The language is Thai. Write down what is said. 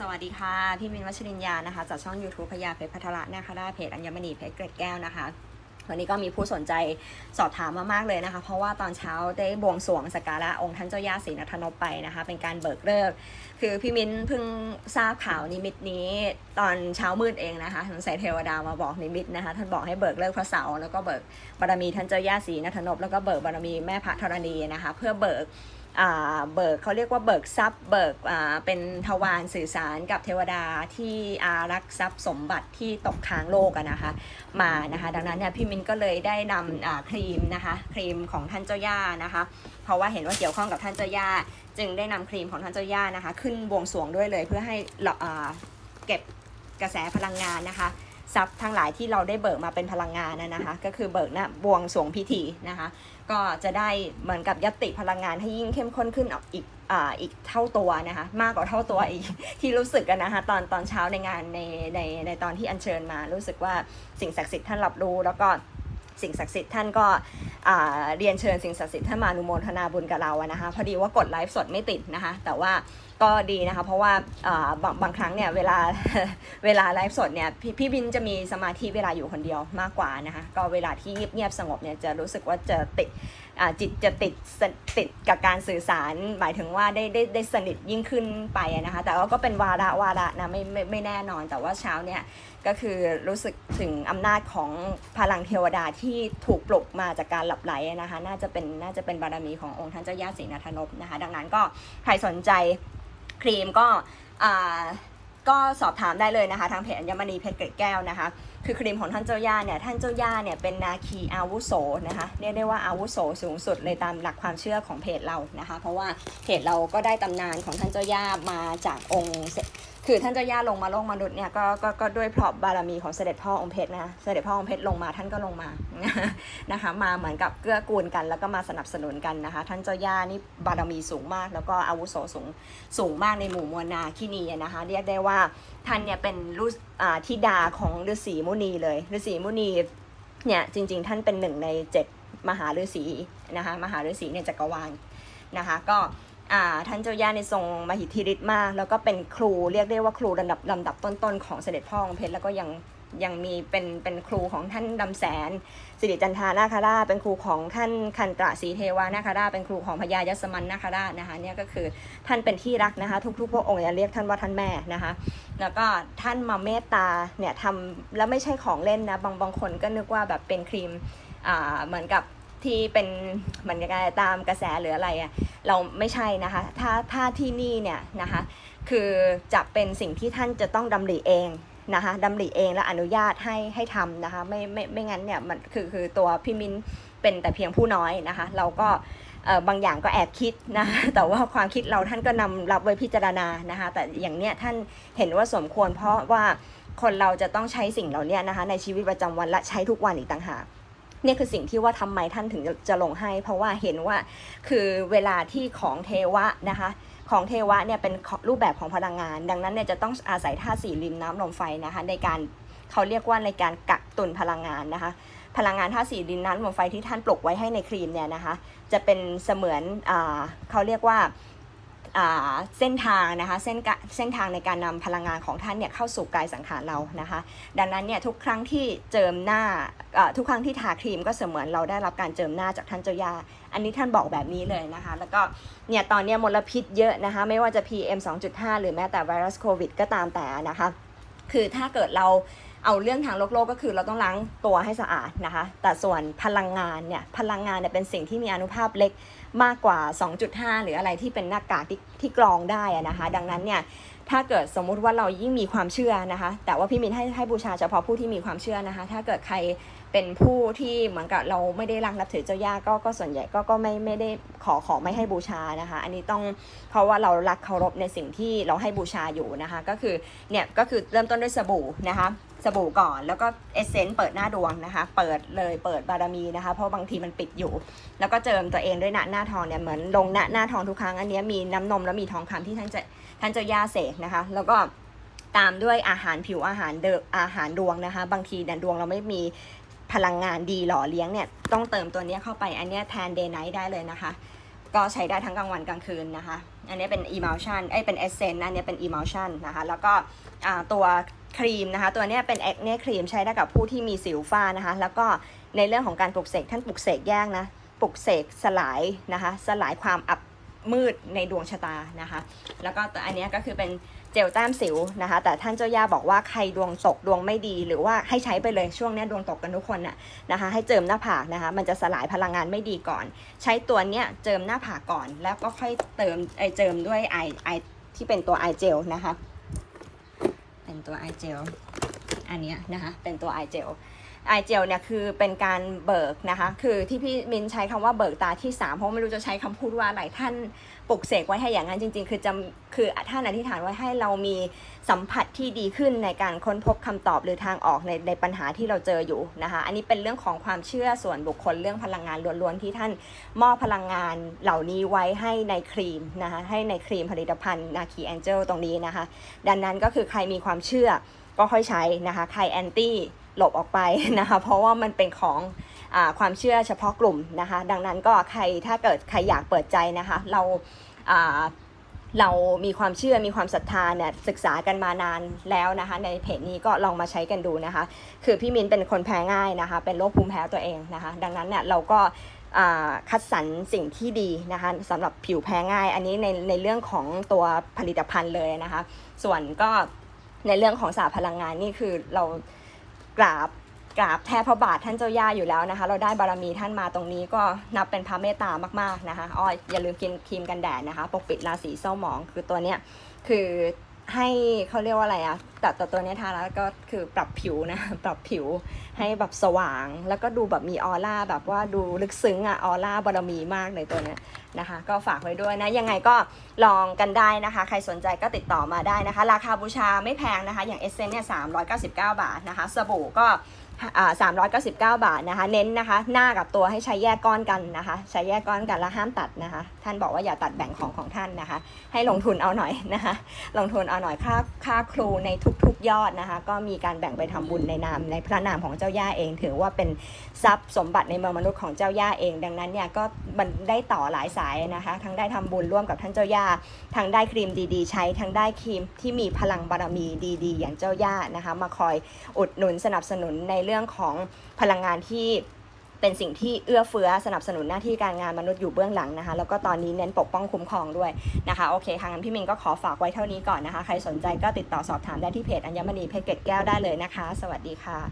สวัสดีค่ะ พี่มินวัชรินยานะคะ จากช่อง YouTube พญาเพชรพัทระนะคะได้เพจอัญมณีเพชรเกร็ดแก้วนะคะวันนี้ก็มีผู้สนใจสอบถามมามากเลยนะคะ เพราะว่าตอนเช้าได้บวงสรวงสักการะองค์ท่านเจ้าย่าศรีนทนพไปนะคะ เป็นการเบิกเลิกคือพี่มิ้นเพิ่งทราบข่าวนิมิตนี้ตอนเช้ามืดเองนะคะสงสัยเทวดามาบอกนิมิตนะคะ ท่านบอกให้เบิกเลิกพระเสาแล้วก็เบิกบารมีท่านเจ้าย่าศรีนทนพแล้วก็เบิกบารมีแม่พระธรณีนะคะ เพื่อเบิก เบิกเขาเรียกว่าเบิกทรัพย์เบิกเป็นทวารสื่อสารกับเทวดาที่อารักทรัพย์สมบัติที่ตกค้างโลกอะนะคะมานะคะดังนั้นเนี่ยพี่มินก็เลยได้นำครีมนะคะครีมของท่านเจ้าย่านะคะเพราะว่าเห็นว่าเกี่ยวข้องกับท่านเจ้าย่าจึงได้นำครีมของท่านเจ้าย่านะคะ ขึ้นบวงสวงด้วยเลยเพื่อให้เก็บกระแสพลังงานนะคะ ทรัพย์ทั้งหลายที่เราได้เบิกมาเป็นพลังงานนะนะคะ ก็คือเบิกนะบวงสวงพิธีนะคะ ก็จะได้เหมือนกับยติพลังงานให้ยิ่งเข้มข้นขึ้นอีกอ่าอีกเท่าตัวนะคะ มากกว่าเท่าตัวอีกที่รู้สึกกันนะคะตอนตอนเช้าในงานในในในตอนที่อัญเชิญมา รู้สึกว่าสิ่งศักดิ์สิทธิ์ท่านรับรู้แล้วก็สิ่งศักดิ์สิทธิ์ท่านก็อ่าเรียนเชิญสิ่งศักดิ์สิทธิ์ท่านมาอนุโมทนาบุญกับเราอะนะคะพอดีว่ากดไลฟ์สดไม่ติดนะคะ แต่ว่าก็ดีนะคะ เพราะว่าบางบางครั้งเนี่ยเวลาเวลาไลฟ์สดเนี่ยพี่พี่บินจะมีสมาธิเวลาอยู่คนเดียวมากกว่านะคะ ก็เวลาที่เงียบๆสงบเนี่ยจะรู้สึกว่าจะติดจิตจะติดติดกับการสื่อสาร หมายถึงว่าได้ได้ได้สนิทยิ่งขึ้นไปนะคะ แต่ว่าก็เป็นวาระวาระนะไม่ไม่ไม่แน่นอนแต่ว่าเช้าเนี่ยก็คือรู้สึกถึงอำนาจของพลังเทวดาที่ถูกปลุกมาจากการหลับไหลนะคะ น่าจะเป็นน่าจะเป็นบารมีขององค์ท่านเจ้าย่าศรีนาทนพนะคะ ดังนั้นก็ใครสนใจ ครีมก็ก็สอบถามได้เลยนะคะทางเพจอัญมณีเพชรเกล็ดแก้วนะคะ คือครีมของท่านเจ้าย่าเนี่ยท่านเจ้าย่าเนี่ยเป็นนาคีอาวุโสนะคะเรียกได้ว่าอาวุโสสูงสุดเลยตามหลักความเชื่อของเพจเรานะคะ เพราะว่าเพจเราก็ได้ตำนานของท่านเจ้าย่ามาจากองค์เส คือท่านเจ้าย่าลงมาโลกมนุษย์เนี่ยก็ก็ก็ด้วยเพราะบารมีของเสด็จพ่อองค์เพชรนะเสด็จพ่อองค์เพชรลงมาท่านก็ลงมานะคะมาเหมือนกับเกื้อกูลกัน แล้วก็มาสนับสนุนกันนะคะ ท่านเจ้าย่านี่บารมีสูงมาก แล้วก็อาวุโสสูงสูงมากในหมู่มวลนาคินีนะคะเรียกได้ว่าท่านเนี่ยเป็นลูกธิดาของฤาษีมุนีเลยฤาษีมุนีเนี่ยจริง ๆ ท่านเป็นหนึ่งในเจ็ดมหาฤาษีนะคะมหาฤาษีในจักรวาลนะคะก็ ท่านเจ้าย่าในทรงมหิทธิฤทธิ์มาก แล้วก็เป็นครูเรียกได้ว่าครูลำดับลำดับต้นๆของเสด็จพ่อองเพชรแล้วก็ยังยังมีเป็นเป็นครูของท่านดำแสน สิริจันทานาคาราเป็นครูของท่านคันตระศรีเทวานาคาราเป็นครูของพญายสมันนาคาราชนะคะเนี่ยก็คือท่านเป็นที่รักนะคะทุกๆพระองค์จะเรียกท่านว่าท่านแม่นะคะแล้วก็ท่านมาเมตตาเนี่ยทำแล้วไม่ใช่ของเล่นนะบางบางคนก็นึกว่าแบบเป็นครีมอ่าเหมือนกับ ที่เป็นเหมือนกับตามกระแสหรืออะไรอะ่ะเราไม่ใช่นะคะ ถ้าถ้าที่นี่เนี่ยนะคะคือจะเป็นสิ่งที่ท่านจะต้องดำริเองนะคะดำริเองและอนุญาตให้ให้ทำนะคะไม่ไม่ไม่งั้นเนี่ยมันคือคือตัวพี่มินเป็นแต่เพียงผู้น้อยนะคะ เราก็บางอย่างก็แอบคิดนะคะแต่ว่าความคิดเราท่านก็นำรับไว้พิจารณานะคะ แต่อย่างเนี้ยท่านเห็นว่าสมควรเพราะว่าคนเราจะต้องใช้สิ่งเหล่านี้นะคะในชีวิตประจำวันและใช้ทุกวันอีกต่างหาก นี่ยคือสิ่งที่ว่าทำไมท่านถึงจะลงให้ เพราะว่าเห็นว่าคือเวลาที่ของเทวะนะคะของเทวะเนี่ยเป็นรูปแบบของพลังงาน ดังนั้นเนี่ยจะต้องอาศัยธาตุสี่ริมน้ำลมไฟนะคะในการเขาเรียกว่าในการกักตุนพลังงานนะคะพลังงานธาตุสี่ดินน้ำลมไฟที่ท่านปลุกไว้ให้ในครีมเนี่ยนะคะ จะเป็นเสมือนอเขาเรียกว่า เส้นทางนะคะเส้นเส้นทางในการนำพลังงานของท่านเนี่ยเข้าสู่กายสังขารเรานะคะ ดังนั้นเนี่ยทุกครั้งที่เจิมหน้าทุกครั้งที่ทาครีมก็เสมือนเราได้รับการเจิมหน้าจากท่านเจ้ายา อันนี้ท่านบอกแบบนี้เลยนะคะ แล้วก็เนี่ยตอนนี้มลพิษเยอะนะคะ ไม่ว่าจะ PM 2.5 หรือแม้แต่ไวรัสโควิดก็ตามแต่นะคะ คือถ้าเกิดเรา เอาเรื่องทางโลกโลกก็คือเราต้องล้างตัวให้สะอาดนะคะ แต่ส่วนพลังงานเนี่ยพลังงานเนี่ยเป็นสิ่งที่มีอนุภาพเล็กมากกว่า 2.5 หรืออะไรที่เป็นหน้ากากที่ที่กรองได้นะคะ ดังนั้นเนี่ยถ้าเกิดสมมุติว่าเรายิ่งมีความเชื่อนะคะ แต่ว่าพี่มินให้ให้บูชาเฉพาะผู้ที่มีความเชื่อนะคะ ถ้าเกิดใครเป็นผู้ที่เหมือนกับเราไม่ได้รักนับถือเจ้าย่าก็ก็ส่วนใหญ่ก็ก็ไม่ไม่ได้ขอขอไม่ให้บูชานะคะ อันนี้ต้องเพราะว่าเรารักเคารพในสิ่งที่เราให้บูชาอยู่นะคะ ก็คือเนี่ยก็คือเริ่มต้นด้วยสบู่นะคะ สบู่ก่อนแล้วก็เอเซนต์เปิดหน้าดวงนะคะ เปิดเลยเปิดบารมีนะคะ เพราะบางทีมันปิดอยู่ แล้วก็เจิมตัวเองด้วยหน้าหน้าทองเนี่ยเหมือนลงหน้าหน้าทองทุกครั้งอันนี้มีน้ำนมแล้วมีทองคำที่ท่านจะท่านเจ้าย่าเสกนะคะ แล้วก็ตามด้วยอาหารผิวอาหารเดออาหารดวงนะคะ บางทีเนี่ยดวงเราไม่มีพลังงานดีหล่อเลี้ยงเนี่ยต้องเติมตัวนี้เข้าไปอันนี้แทนเดย์ไนท์ได้เลยนะคะ ก็ใช้ได้ทั้งกลางวันกลางคืนนะคะ อันนี้เป็น emulsion ไอ้เป็น essence อันนี้เป็น emulsion นะคะ แล้วก็ตัวครีมนะคะ ตัวเนี้ยเป็นแอคเน่ครีมใช้ได้กับผู้ที่มีสิวฝ้านะคะ แล้วก็ในเรื่องของการปลุกเสกท่านปลุกเสกแยกนะ ปลุกเสกสลายนะคะ สลายความอับมืดในดวงชะตานะคะ แล้วก็ตัวอันนี้ก็คือเป็น จลแต้มสิวนะคะ แต่ท่านเจ้าย่าบอกว่าใครดวงตกดวงไม่ดี หรือว่าให้ใช้ไปเลยช่วงนี้ดวงตกกันทุกคนน่ะนะคะ ให้เจิมหน้าผากนะคะ มันจะสลายพลังงานไม่ดีก่อน ใช้ตัวเนี้ยเจิมหน้าผากก่อน แล้วก็ค่อยเติมไอเจิมด้วยไอไอที่เป็นตัวไอเจลนะคะ เป็นตัวไอเจลอันเนี้ยนะคะ เป็นตัวไอเจล ไอเจลเนี่ยคือเป็นการเบิกนะคะ คือที่พี่มินใช้คำว่าเบิกตาที่ 3 เพราะไม่รู้จะใช้คำพูดว่าอะไรท่านปลุกเสกไว้ให้อย่างนั้นจริง ๆ คือจะคือท่านอธิษฐานไว้ให้เรามีสัมผัสที่ดีขึ้นในการค้นพบคำตอบหรือทางออกในในปัญหาที่เราเจออยู่นะคะ อันนี้เป็นเรื่องของความเชื่อส่วนบุคคลเรื่องพลังงานล้วนๆที่ท่านมอบพลังงานเหล่านี้ไว้ให้ในครีมนะคะให้ในครีมผลิตภัณฑ์นาคีแองเจิลตรงนี้นะคะ ดังนั้นก็คือใครมีความเชื่อก็ค่อยใช้นะคะใครแอนตี้ หลบออกไปนะคะ เพราะว่ามันเป็นของอความเชื่อเฉพาะกลุ่มนะคะ ดังนั้นก็ใครถ้าเกิดใครอยากเปิดใจนะคะ เราเรามีความเชื่อมีความศรัทธาเนี่ยศึกษากันมานานแล้วนะคะ ในเพจนี้ก็ลองมาใช้กันดูนะคะ คือพี่มินเป็นคนแพ้ง่ายนะคะ เป็นโรคภูมิแพ้ตัวเองนะคะ ดังนั้นเนี่ยเราก็คัดสรรสิ่งที่ดีนะคะสำหรับผิวแพ้ง่าย อันนี้ในในเรื่องของตัวผลิตภัณฑ์เลยนะคะ ส่วนก็ในเรื่องของสาพลังงานนี่คือเรา กราบกราบแทบพระบาทท่านเจ้าย่าอยู่แล้วนะคะ เราได้บารมีท่านมาตรงนี้ก็นับเป็นพระเมตตามากๆนะคะอ้ออย่าลืมกินครีมกันแดดนะคะ ปกปิดราศีเศร้าหมองคือตัวเนี้ยคือ ให้เขาเรียกว่าอะไรอะแต่แต่ตัวนี้ทาแล้วก็คือปรับผิวนะ ปรับผิวให้แบบสว่าง แล้วก็ดูแบบมีออร่าแบบว่าดูลึกซึ้งอะออร่าบารมีมากเลยตัวเนี้ยนะคะ ก็ฝากไว้ด้วยนะ ยังไงก็ลองกันได้นะคะ ใครสนใจก็ติดต่อมาได้นะคะ ราคาบูชาไม่แพงนะคะ อย่างเอเซนเนี่ยสามบาทนะคะ สบู่ก็ 399 บาทนะคะ เน้นนะคะ หน้ากับตัวให้ใช้แยกก้อนกันนะคะ ใช้แยกก้อนกันแล้วห้ามตัดนะคะ ท่านบอกว่าอย่าตัดแบ่งของของท่านนะคะ ให้ลงทุนเอาหน่อยนะคะ ลงทุนเอาหน่อยค่าค่าครูในทุกๆยอดนะคะ ก็มีการแบ่งไปทำบุญในนามในพระนามของเจ้าย่าเอง ถือว่าเป็นทรัพย์สมบัติในเมืองมนุษย์ของเจ้าย่าเอง ดังนั้นเนี่ยก็มันได้ต่อหลายสายนะคะ ทั้งได้ทำบุญร่วมกับท่านเจ้าย่าทั้งได้ครีมดีๆ ใช้ทั้งได้ครีมที่มีพลังบารมีดี ๆ อย่างเจ้าย่านะคะ มาคอยอุดหนุนสนับสนุนในเรื่องของพลังงานที่เป็นสิ่งที่เอื้อเฟื้อสนับสนุนหน้าที่การงานมนุษย์อยู่เบื้องหลังนะคะ แล้วก็ตอนนี้เน้นปกป้องคุ้มครองด้วยนะคะ โอเคค่ะงั้นพี่มินก็ขอฝากไว้เท่านี้ก่อนนะคะ ใครสนใจก็ติดต่อสอบถามได้ที่เพจอัญมณีเพชรเกร็ดแก้วได้เลยนะคะ สวัสดีค่ะ